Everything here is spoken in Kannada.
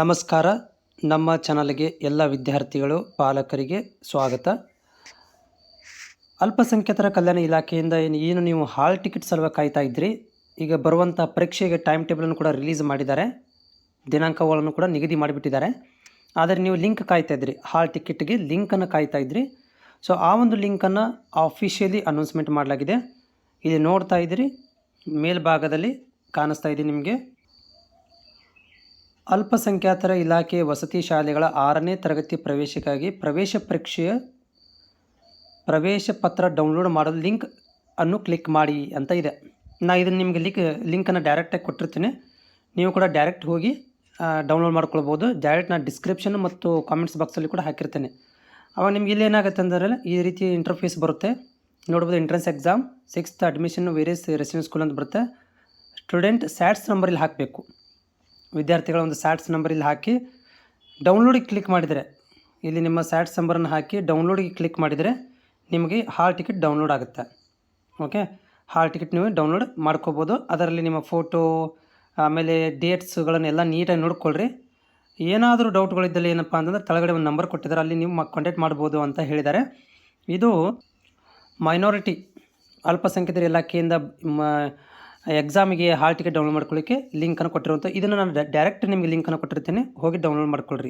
ನಮಸ್ಕಾರ. ನಮ್ಮ ಚಾನಲ್ಗೆ ಎಲ್ಲ ವಿದ್ಯಾರ್ಥಿಗಳು, ಪಾಲಕರಿಗೆ ಸ್ವಾಗತ. ಅಲ್ಪಸಂಖ್ಯಾತರ ಕಲ್ಯಾಣ ಇಲಾಖೆಯಿಂದ ಏನು ಏನು ನೀವು ಹಾಲ್ ಟಿಕೆಟ್ ಸಲುವಾಗಿ ಕಾಯ್ತಾ ಇದ್ರಿ? ಈಗ ಬರುವಂಥ ಪರೀಕ್ಷೆಗೆ ಟೈಮ್ ಟೇಬಲನ್ನು ಕೂಡ ರಿಲೀಸ್ ಮಾಡಿದ್ದಾರೆ. ದಿನಾಂಕಗಳನ್ನು ಕೂಡ ನಿಗದಿ ಮಾಡಿಬಿಟ್ಟಿದ್ದಾರೆ. ಆದರೆ ನೀವು ಲಿಂಕ್ ಕಾಯ್ತಾ ಇದ್ರಿ. ಹಾಲ್ ಟಿಕೆಟ್ಗೆ ಲಿಂಕನ್ನು ಕಾಯ್ತಾ ಇದ್ರಿ. ಸೊ ಆ ಒಂದು ಲಿಂಕನ್ನು ಆಫಿಷಿಯಲಿ ಅನೌನ್ಸ್ಮೆಂಟ್ ಮಾಡಲಾಗಿದೆ. ಇಲ್ಲಿ ನೋಡ್ತಾ ಇದ್ದೀರಿ ಮೇಲ್ಭಾಗದಲ್ಲಿ ಕಾಣಿಸ್ತಾ ಇದೆ ನಿಮಗೆ. ಅಲ್ಪಸಂಖ್ಯಾತರ ಇಲಾಖೆ ವಸತಿ ಶಾಲೆಗಳ ಆರನೇ ತರಗತಿ ಪ್ರವೇಶಕ್ಕಾಗಿ ಪ್ರವೇಶ ಪರೀಕ್ಷೆಯ ಪ್ರವೇಶ ಪತ್ರ ಡೌನ್ಲೋಡ್ ಮಾಡಲು ಲಿಂಕ್ ಅನ್ನು ಕ್ಲಿಕ್ ಮಾಡಿ ಅಂತ ಇದೆ. ನಾ ಇದನ್ನು ನಿಮಗೆ ಲಿಂಕ್, ಲಿಂಕನ್ನು ಡೈರೆಕ್ಟಾಗಿ ಕೊಟ್ಟಿರ್ತೀನಿ. ನೀವು ಕೂಡ ಡೈರೆಕ್ಟ್ ಹೋಗಿ ಡೌನ್ಲೋಡ್ ಮಾಡ್ಕೊಳ್ಬೋದು. ಡೈರೆಕ್ಟ್ ನಾನು ಡಿಸ್ಕ್ರಿಪ್ಷನ್ ಮತ್ತು ಕಾಮೆಂಟ್ಸ್ ಬಾಕ್ಸಲ್ಲಿ ಕೂಡ ಹಾಕಿರ್ತೇನೆ. ಅವಾಗ ನಿಮ್ಗೆ ಇಲ್ಲಿ ಏನಾಗುತ್ತೆ ಅಂದರೆ ಈ ರೀತಿ ಇಂಟರ್ಫೇಸ್ ಬರುತ್ತೆ. ನೋಡ್ಬೋದು entrance exam, sixth admission various residence school ಅಂತ ಬರುತ್ತೆ. ಸ್ಟೂಡೆಂಟ್ ಸ್ಯಾಟ್ಸ್ ನಂಬರಲ್ಲಿ ಹಾಕಬೇಕು. ವಿದ್ಯಾರ್ಥಿಗಳ ಒಂದು ಸ್ಯಾಟ್ಸ್ ನಂಬರ್ ಇಲ್ಲಿ ಹಾಕಿ ಡೌನ್ಲೋಡಿಗೆ ಕ್ಲಿಕ್ ಮಾಡಿದರೆ, ಇಲ್ಲಿ ನಿಮ್ಮ ಸ್ಯಾಟ್ಸ್ ನಂಬರನ್ನು ಹಾಕಿ ಡೌನ್ಲೋಡಿಗೆ ಕ್ಲಿಕ್ ಮಾಡಿದರೆ ನಿಮಗೆ ಹಾಲ್ ಟಿಕೆಟ್ ಡೌನ್ಲೋಡ್ ಆಗುತ್ತೆ. ಓಕೆ ಹಾಲ್ ಟಿಕೆಟ್ ನೀವು ಡೌನ್ಲೋಡ್ ಮಾಡ್ಕೋಬೋದು. ಅದರಲ್ಲಿ ನಿಮ್ಮ ಫೋಟೋ ಆಮೇಲೆ ಡೇಟ್ಸ್ಗಳನ್ನೆಲ್ಲ ನೀಟಾಗಿ ನೋಡ್ಕೊಳ್ರಿ. ಏನಾದರೂ ಡೌಟ್ಗಳಿದ್ದಲ್ಲಿ ಏನಪ್ಪ ಅಂತಂದರೆ ತಳಗಡೆ ಒಂದು ನಂಬರ್ ಕೊಟ್ಟಿದ್ದಾರೆ. ಅಲ್ಲಿ ನೀವು ಕಾಂಟ್ಯಾಕ್ಟ್ ಮಾಡ್ಬೋದು ಅಂತ ಹೇಳಿದ್ದಾರೆ. ಇದು ಮೈನಾರಿಟಿ ಅಲ್ಪಸಂಖ್ಯಾತರ ಇಲಾಖೆಯಿಂದ ಎಕ್ಸಾಮಿಗೆ ಹಾಲ್ ಟಿಕೆಟ್ ಡೌನ್ಲೋಡ್ ಮಾಡ್ಕೊಳ್ಳಿಕ್ಕೆ ಲಿಂಕನ್ನು ಕೊಟ್ಟಿರುವಂಥ ಇದನ್ನು ನಾನು ಡೈರೆಕ್ಟ್ ನಿಮಗೆ ಲಿಂಕನ್ನು ಕೊಟ್ಟಿರ್ತೀನಿ. ಹೋಗಿ ಡೌನ್ಲೋಡ್ ಮಾಡ್ಕೊಳ್ರಿ.